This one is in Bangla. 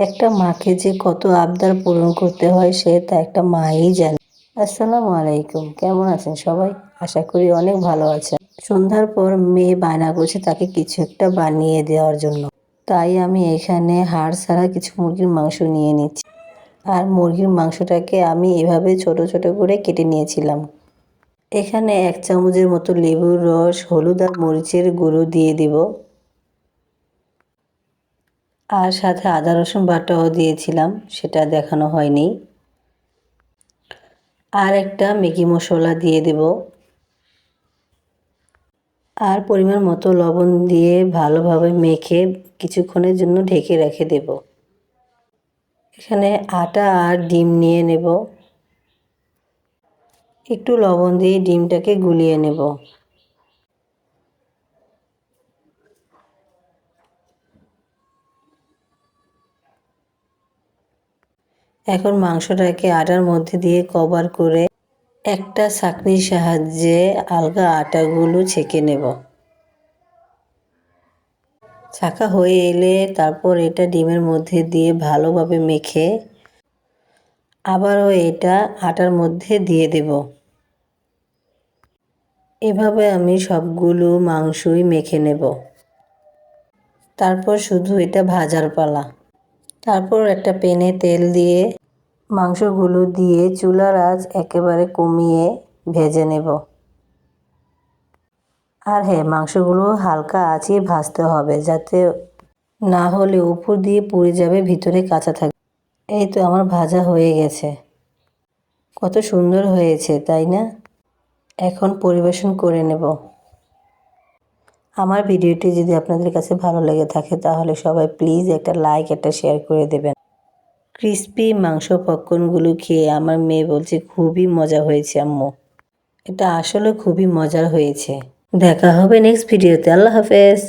একটা মাকে যে কত আবদার পূরণ করতে হয়, সে তা একটা মাই জানে। আসসালামু আলাইকুম। কেমন আছেন সবাই? আশা করি অনেক ভালো আছেন। সন্ধ্যার পর মেয়ে বায়না করছে তাকে কিছু একটা বানিয়ে দেওয়ার জন্য। তাই আমি এখানে হাড় ছাড়া কিছু মুরগির মাংস নিয়ে নিচ্ছি। আর মুরগির মাংসটাকে আমি এভাবে ছোট ছোট করে কেটে নিয়েছিলাম। এখানে এক চামচের মতো লেবুর রস, হলুদ আর মরিচের গুঁড়ো দিয়ে দিব। আর সাথে আদা রসুন বাটাও দিয়েছিলাম, সেটা দেখানো হয়নি। আর একটা ম্যাগি মশলা দিয়ে দেব। আর পরিমাণ মতো লবণ দিয়ে ভালোভাবে মেখে কিছুক্ষণের জন্য ঢেকে রেখে দেব। এখানে আটা আর ডিম নিয়ে নেব। একটু লবণ দিয়ে ডিমটাকে গুলিয়ে নেব। এখন মাংসটাকে আটার মধ্যে দিয়ে কভার করে একটা ছাঁকনির সাহায্যে আলগা আটাগুলো ছেঁকে নেব। ছাঁকা হয়ে এলে তারপর এটা ডিমের মধ্যে দিয়ে ভালোভাবে মেখে আবারও এটা আটার মধ্যে দিয়ে দেব। এভাবে আমি সবগুলো মাংসই মেখে নেব। তারপর শুধু এটা ভাজার পালা। তারপর একটা পেনে তেল দিয়ে মাংসগুলো দিয়ে চুলার আঁচ একেবারে কমিয়ে ভেজে নেব। আর হ্যাঁ মাংসগুলো হালকা আঁচে ভাজতে হবে যাতে না হলে উপর দিয়ে পুড়ে যাবে, ভিতরে কাঁচা থাকবে। এই তো আমার ভাজা হয়ে গেছে। কত সুন্দর হয়েছে, তাই না? এখন পরিবেশন করে নেব। আমার ভিডিওটি যদি আপনাদের কাছে ভালো লেগে থাকে, তাহলে সবাই প্লিজ একটা লাইক, একটা শেয়ার করে দেবেন। ক্রিস্পি মাংস পপকর্নগুলো খেয়ে আমার মেয়ে বলছে, খুবই মজা হয়েছে আম্মু। এটা আসলে খুবই মজার হয়েছে। দেখা হবে নেক্সট ভিডিওতে আল্লাহ হাফেজ।